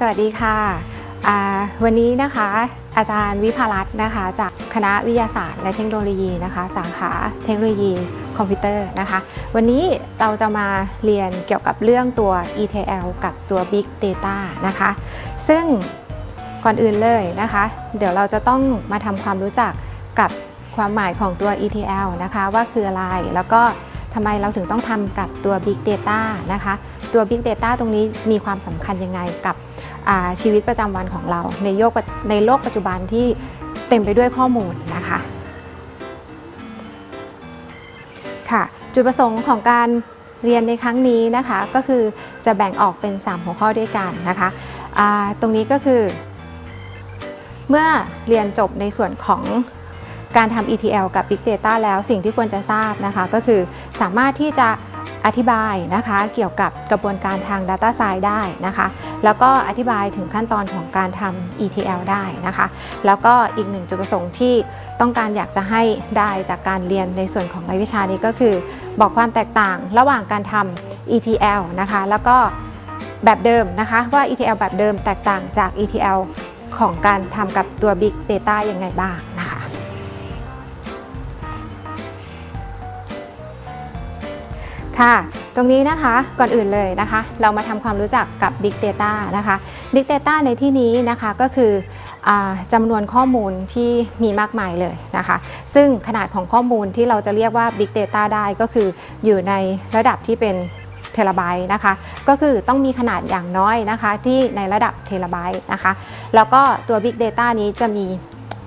สวัสดีค่ะ วันนี้นะคะอาจารย์วิภารัตน์นะคะ จากคณะวิทยาศาสตร์และเทคโนโลยีนะคะ สาขาเทคโนโลยีคอมพิวเตอร์นะคะ วันนี้เราจะมาเรียนเกี่ยวกับเรื่องตัว ETL กับตัว Big Data นะคะ ซึ่งก่อนอื่นเลยนะคะ เดี๋ยวเราจะต้องมาทำความรู้จักกับความหมายของตัว ETL นะคะ ว่าคืออะไรแล้วก็ทำไมเราถึงต้องทำกับตัว Big Data นะคะ ตัว Big Data ตรงนี้มีความสำคัญยังไงกับ ชีวิตประจำวันของเรา ในโลกปัจในโลกปัจจุบันที่เต็มไปด้วยข้อมูลนะคะค่ะจุดประสงค์ของการเรียนในครั้งนี้นะคะก็คือจะแบ่งออกเป็น 3 หัวข้อด้วยกันนะคะตรงนี้ก็คือ เมื่อเรียนจบในส่วนของการทำ ETL กับ Big Data แล้วสิ่งที่ควรจะทราบนะคะก็คือสามารถที่จะ อธิบายนะคะเกี่ยวกับกระบวนการทาง Data Science ได้นะคะ แล้วก็อธิบายถึงขั้นตอนของการทำ ETL ได้นะคะ แล้วก็อีกหนึ่งจุดประสงค์ที่ต้องการอยากจะให้ได้จากการเรียนในส่วนของรายวิชานี้ก็คือ บอกความแตกต่างระหว่างการทำ ETL นะคะ แล้วก็แบบเดิมนะคะว่า ETL แบบเดิมแตกต่างจาก ETL ของการทำกับตัว Big Data ยังไงบ้าง ค่ะ ตรงนี้นะคะก่อนอื่นเลยนะคะ เรามาทำความรู้จักกับ Big Data นะคะ Big Data ในที่นี้นะคะก็คืออจำนวนข้อมูลที่มีมากมายเลยนะคะ ซึ่งขนาดของข้อมูลที่เราจะเรียกว่า Big Data ได้ก็คืออยู่ในระดับที่เป็นเทราไบต์นะคะ ก็คือต้องมีขนาดอย่างน้อยนะคะ ที่ในระดับเทราไบต์นะคะ แล้วก็ตัว Big Data นี้จะมี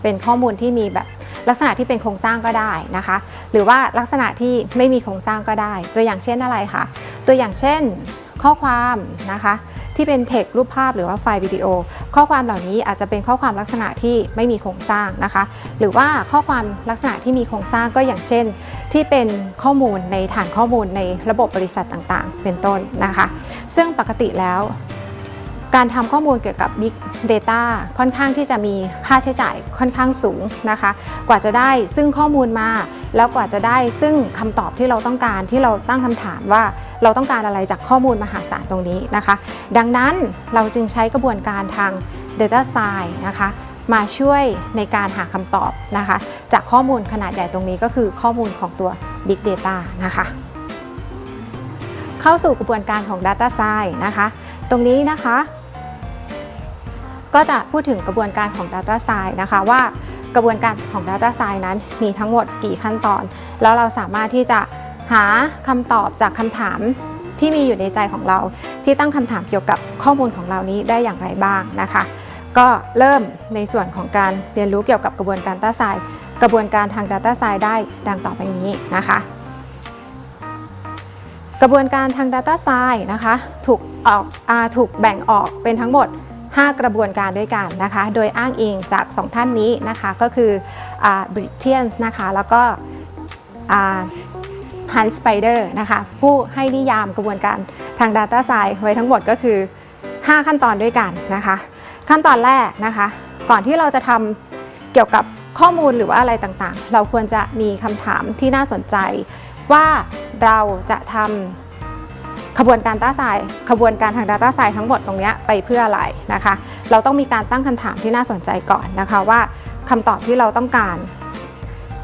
เป็นข้อมูลที่มีแบบ ลักษณะที่เป็นโครงสร้างก็ได้นะคะ หรือว่าลักษณะที่ไม่มีโครงสร้างก็ได้ ตัวอย่างเช่นอะไรคะตัวอย่างเช่นข้อความนะคะที่เป็นเทครูปภาพหรือว่าไฟล์วิดีโอ ข้อความเหล่านี้อาจจะเป็นข้อความลักษณะที่ไม่มีโครงสร้างนะคะ หรือว่าข้อความลักษณะที่มีโครงสร้างก็อย่างเช่น ที่เป็นข้อมูลในฐานข้อมูลในระบบบริษัทต่างๆ เป็นต้นนะคะ ซึ่งปกติแล้ว การทำข้อมูลเกี่ยวกับ Big Data ค่อนข้างที่จะมีค่าใช้จ่ายค่อนข้างสูงนะคะ กว่าจะได้ซึ่งข้อมูลมา แล้วกว่าจะได้ซึ่งคำตอบที่เราต้องการที่เราตั้งคำถามว่าเราต้องการอะไรจากข้อมูลมหาศาลตรงนี้นะคะ ดังนั้นเราจึงใช้กระบวนการทาง Data Science นะคะมาช่วยในการหาคำตอบนะคะ จากข้อมูลขนาดใหญ่ตรงนี้ก็คือข้อมูลของตัว Big Data นะคะ เข้าสู่กระบวนการของ Data Science นะคะ ตรงนี้นะคะ ก็จะพูดถึงกระบวนการของ Data Science นะคะว่ากระบวนการของ Data Science นั้นมีทั้งหมดกี่ขั้นตอน แล้วเราสามารถที่จะหาคำตอบจากคำถามที่มีอยู่ในใจของเรา ที่ตั้งคำถามเกี่ยวกับข้อมูลของเรานี้ได้อย่างไรบ้างนะคะ ก็เริ่มในส่วนของการเรียนรู้เกี่ยวกับกระบวนการ Data Science กระบวนการทาง Data Science ได้ดังต่อไปนี้นะคะ กระบวนการทาง Data Science นะคะถูกออกอถูกแบ่งออกเป็นทั้งหมด 5 กระบวนการด้วยกันนะคะ โดยอ้างอิงจาก 2 ท่านนี้นะคะก็คือบริเทียนส์นะคะแล้วก็ฮันสไปเดอร์นะคะผู้ให้นิยามกระบวนการทาง Data Science ไว้ทั้งหมดก็คือ 5 ขั้นตอนด้วยกันนะคะ ขั้นตอนแรกนะคะ ก่อนที่เราจะทำเกี่ยวกับข้อมูลหรือว่าอะไรต่างๆ เราควรจะมีคำถามที่น่าสนใจว่าเราจะทำ ขบวนการ Data Science ขบวนการทาง Data Science ทั้งหมดตรงนี้ไปเพื่ออะไรนะคะ เราต้องมีการตั้งคำถามที่น่าสนใจก่อนนะคะว่าคำตอบที่เราต้องการ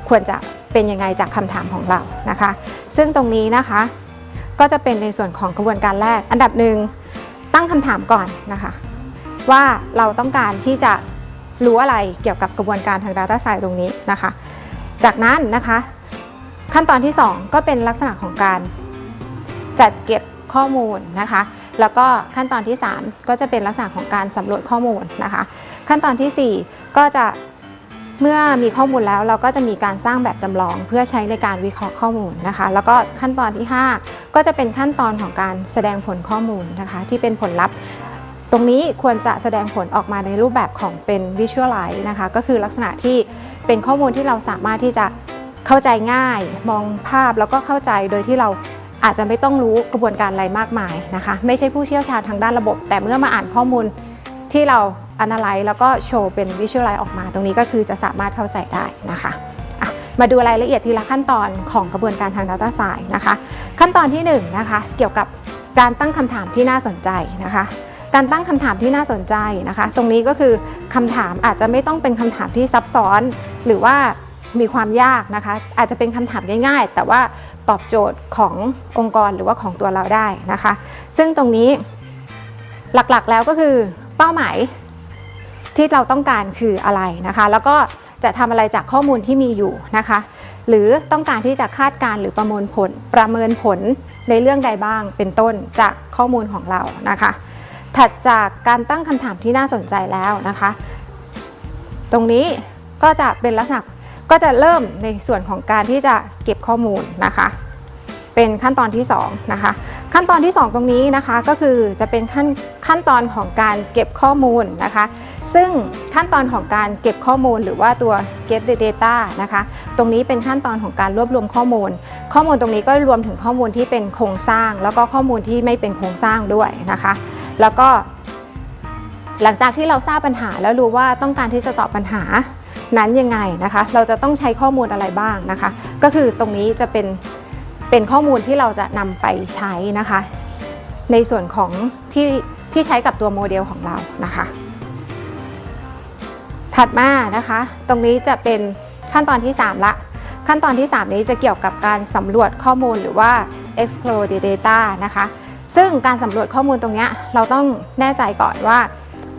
ควรจะเป็นยังไงจากคำถามของเรานะคะ ซึ่งตรงนี้นะคะก็จะเป็นในส่วนของกระบวนการแรก อันดับหนึ่งตั้งคำถามก่อนนะคะ ว่าเราต้องการที่จะรู้อะไรเกี่ยวกับกระบวนการทาง Data Science ตรงนี้นะคะ จากนั้นนะคะ ขั้นตอนที่ 2 ก็เป็นลักษณะของการจัดเก็บ ข้อมูลนะคะ แล้วก็ขั้นตอนที่ 3 ก็จะเป็นลักษณะของการสำรวจข้อมูลนะคะ ขั้นตอนทีสี่ 4 ก็จะเมื่อมีข้อมูลแล้วเราก็จะมีการสร้างแบบจำลองเพื่อใช้ในการวิเคราะห์ข้อมูลนะคะ แล้วก็ขั้นตอนที่ 5 ก็จะเป็นขั้นตอนของการแสดงผลข้อมูลนะคะ ที่เป็นผลลัพธ์ ตรงนี้ควรจะแสดงผลออกมาในรูปแบบของเป็น Visualize นะคะ ก็คือลักษณะที่เป็นข้อมูลที่เราสามารถที่จะเข้าใจง่าย มองภาพแล้วก็เข้าใจโดยที่เรา อาจจะไม่ต้องรู้กระบวนการอะไรมากมายนะคะ ไม่ใช่ผู้เชี่ยวชาญทางด้านระบบ แต่เมื่อมาอ่านข้อมูลที่เรา analyze แล้วก็โชว์เป็น visualize ออกมา ตรงนี้ก็คือจะสามารถเข้าใจได้นะคะมาดูรายละเอียดทีละขั้นตอนของกระบวนการทาง Data Science นะคะ ขั้นตอนที่1นงนะคะเกี่ยวกับการตั้งคำถามที่น่าสนใจนะคะ การตั้งคำถามที่น่าสนใจนะคะ ตรงนี้ก็คือคำถามอาจจะไม่ต้องเป็นคำถามที่ซับซ้อน หรือว่า มีความยากนะคะ อาจจะเป็นคำถามง่าย ๆ แต่ว่าตอบโจทย์ขององค์กรหรือว่าของตัวเราได้นะคะ ซึ่งตรงนี้หลักๆแล้วก็คือเป้าหมายที่เราต้องการคืออะไรนะคะ แล้วก็จะทำอะไรจากข้อมูลที่มีอยู่นะคะ หรือต้องการที่จะคาดการณ์หรือประเมินผลประเมินผลในเรื่องใดบ้างเป็นต้นจากข้อมูลของเรานะคะ ถัดจากการตั้งคำถามที่น่าสนใจแล้วนะคะ ตรงนี้ก็จะเป็นลักษณะ ก็จะเริ่มในส่วนของการที่จะเก็บข้อมูลนะคะ เป็นขั้นตอนที่2นะคะขั้นตอนที่ 2 ตรงนี้นะคะก็คือจะเป็นขั้นขั้นตอนของการเก็บข้อมูลนะคะ ซึ่งขั้นตอนของการเก็บข้อมูลหรือว่าตัว get the data นะคะตรงนี้เป็นขั้นตอนของการรวบรวมข้อมูล ข้อมูลตรงนี้ก็รวมถึงข้อมูลที่เป็นโครงสร้าง แล้วก็ข้อมูลที่ไม่เป็นโครงสร้างด้วยนะคะ แล้วก็หลังจากที่เราทราบปัญหาแล้วรู้ว่าต้องการที่จะตอบปัญหา นั้นยังไงนะคะ เราจะต้องใช้ข้อมูลอะไรบ้างนะคะ ก็คือตรงนี้จะเป็นเป็นข้อมูลที่เราจะนำไปใช้นะคะ ในส่วนของที่ที่ใช้กับตัวโมเดลของเรานะคะ ถัดมานะคะ ตรงนี้จะเป็นขั้นตอนที่ 3 ละ ขั้นตอนที่ 3 นี้จะเกี่ยวกับการสำรวจข้อมูลหรือว่า explore the data นะคะ ซึ่งการสำรวจข้อมูลตรงนี้เราต้องแน่ใจก่อนว่า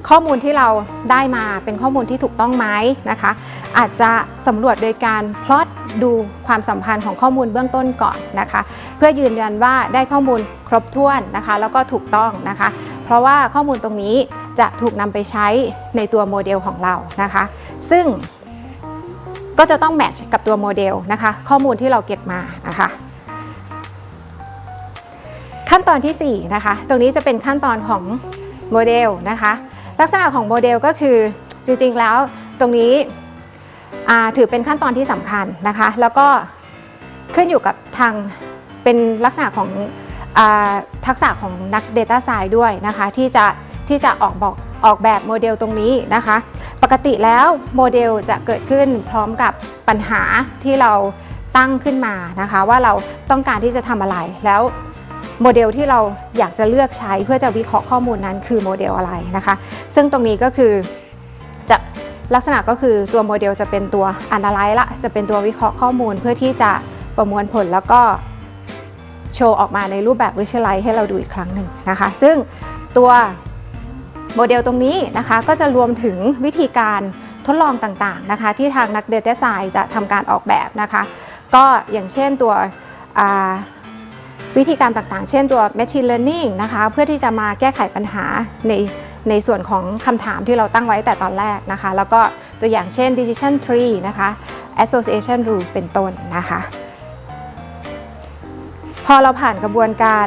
ข้อมูลที่เราได้มาเป็นข้อมูลที่ถูกต้องไหมนะคะ อาจจะสำรวจโดยการพลอตดูความสัมพันธ์ของข้อมูลเบื้องต้นก่อนนะคะ เพื่อยืนยันว่าได้ข้อมูลครบถ้วนนะคะ แล้วก็ถูกต้องนะคะ เพราะว่าข้อมูลตรงนี้จะถูกนำไปใช้ในตัวโมเดลของเรานะคะ ซึ่งก็จะต้องแมทช์กับตัวโมเดลนะคะ ข้อมูลที่เราเก็บมานะคะขั้นตอนที่4นะคะ ตรงนี้จะเป็นขั้นตอนของโมเดลนะคะ ลักษณะของโมเดลก็คือจริงๆแล้วตรงนี้ถือเป็นขั้นตอนที่สำคัญนะคะ แล้วก็ขึ้นอยู่กับทางเป็นลักษณะของอทักษะของนัก Data s c i e n c e ด้วยนะคะที่จะที่จะออกบอกออกแบบโมเดลตรงนี้นะคะ ปกติแล้วโมเดลจะเกิดขึ้นพร้อมกับปัญหาที่เราตั้งขึ้นมานะคะ ว่าเราต้องการที่จะทำอะไรแล้ว โมเดลที่เราอยากจะเลือกใช้เพื่อจะวิเคราะห์ข้อมูลนั้นคือโมเดลอะไรนะคะ ซึ่งตรงนี้ก็คือจะลักษณะก็คือตัวโมเดลจะเป็นตัว Analyze ละจะเป็นตัววิเคราะห์ข้อมูลเพื่อที่จะประมวลผลแล้วก็โชว์ออกมาในรูปแบบ Visualize ให้เราดูอีกครั้งหนึ่งนะคะ ซึ่งตัวโมเดลตรงนี้นะคะก็จะรวมถึงวิธีการทดลองต่างๆนะคะ ที่ทางนัก Data Science จะทำการออกแบบนะคะ ก็อย่างเช่นตัว วิธีการต่างๆ เช่นตัว Machine Learning นะคะ เพื่อที่จะมาแก้ไขปัญหาในในส่วนของคำถามที่เราตั้งไว้แต่ตอนแรกนะคะ แล้วก็ตัวอย่างเช่น Decision Tree นะคะ Association Rule เป็นต้นนะคะ พอเราผ่านกระบวนการ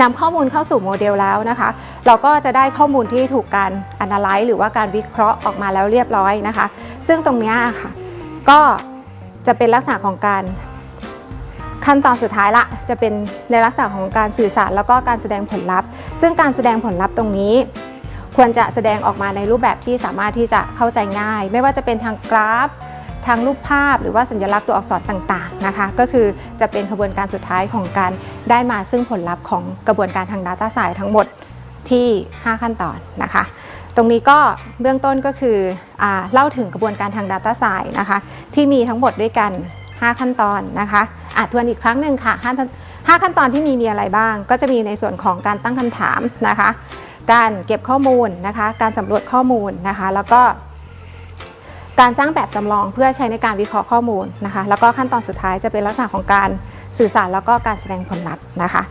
นำข้อมูลเข้าสู่โมเดลแล้วนะคะ เราก็จะได้ข้อมูลที่ถูกการ analyze หรือว่าการวิเคราะห์ออกมาแล้วเรียบร้อยนะคะ ซึ่งตรงนี้ค่ะ ก็จะเป็นลักษณะของการ ขั้นตอนสุดท้ายละจะเป็นในลักษณะของการสื่อสารแล้วก็การแสดงผลลัพธ์ ซึ่งการแสดงผลลัพธ์ตรงนี้ ควรจะแสดงออกมาในรูปแบบที่สามารถที่จะเข้าใจง่าย ไม่ว่าจะเป็นทางกราฟทางรูปภาพหรือว่าสัญลักษณ์ตัวอักษรต่างๆนะคะ ก็คือจะเป็นกระบวนการสุดท้ายของการได้มาซึ่งผลลัพธ์ของกระบวนการทาง Data s c i e n c ทั้งหมดที่ 5 ขั้นตอนนะคะ ตรงนี้ก็เบื้องต้นก็คืออาเล่าถึงกระบวนการทาง Data s c i e n c นะคะ ที่มีทั้งหมดด้วยกัน 5 ขั้นตอนนะคะอะทวนอีกครั้งหนึ่งค่ะห้าขั้นห้าขั้นตอนที่มีมีอะไรบ้าง ก็จะมีในส่วนของการตั้งคำถามนะคะ การเก็บข้อมูลนะคะ การสำรวจข้อมูลนะคะ แล้วก็การสร้างแบบจำลองเพื่อใช้ในการวิเคราะห์ข้อมูลนะคะ แล้วก็ขั้นตอนสุดท้ายจะเป็นลักษณะของการสื่อสารแล้วก็การแสดงผลลัพธ์นะคะ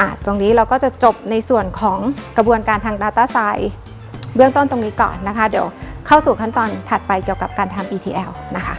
อะตรงนี้เราก็จะจบในส่วนของกระบวนการทาง Data s c i e n c e เบื้องต้นตรงนี้ก่อนนะคะ เดี๋ยวเข้าสู่ขั้นตอนถัดไปเกี่ยวกับการทำ ETL นะคะ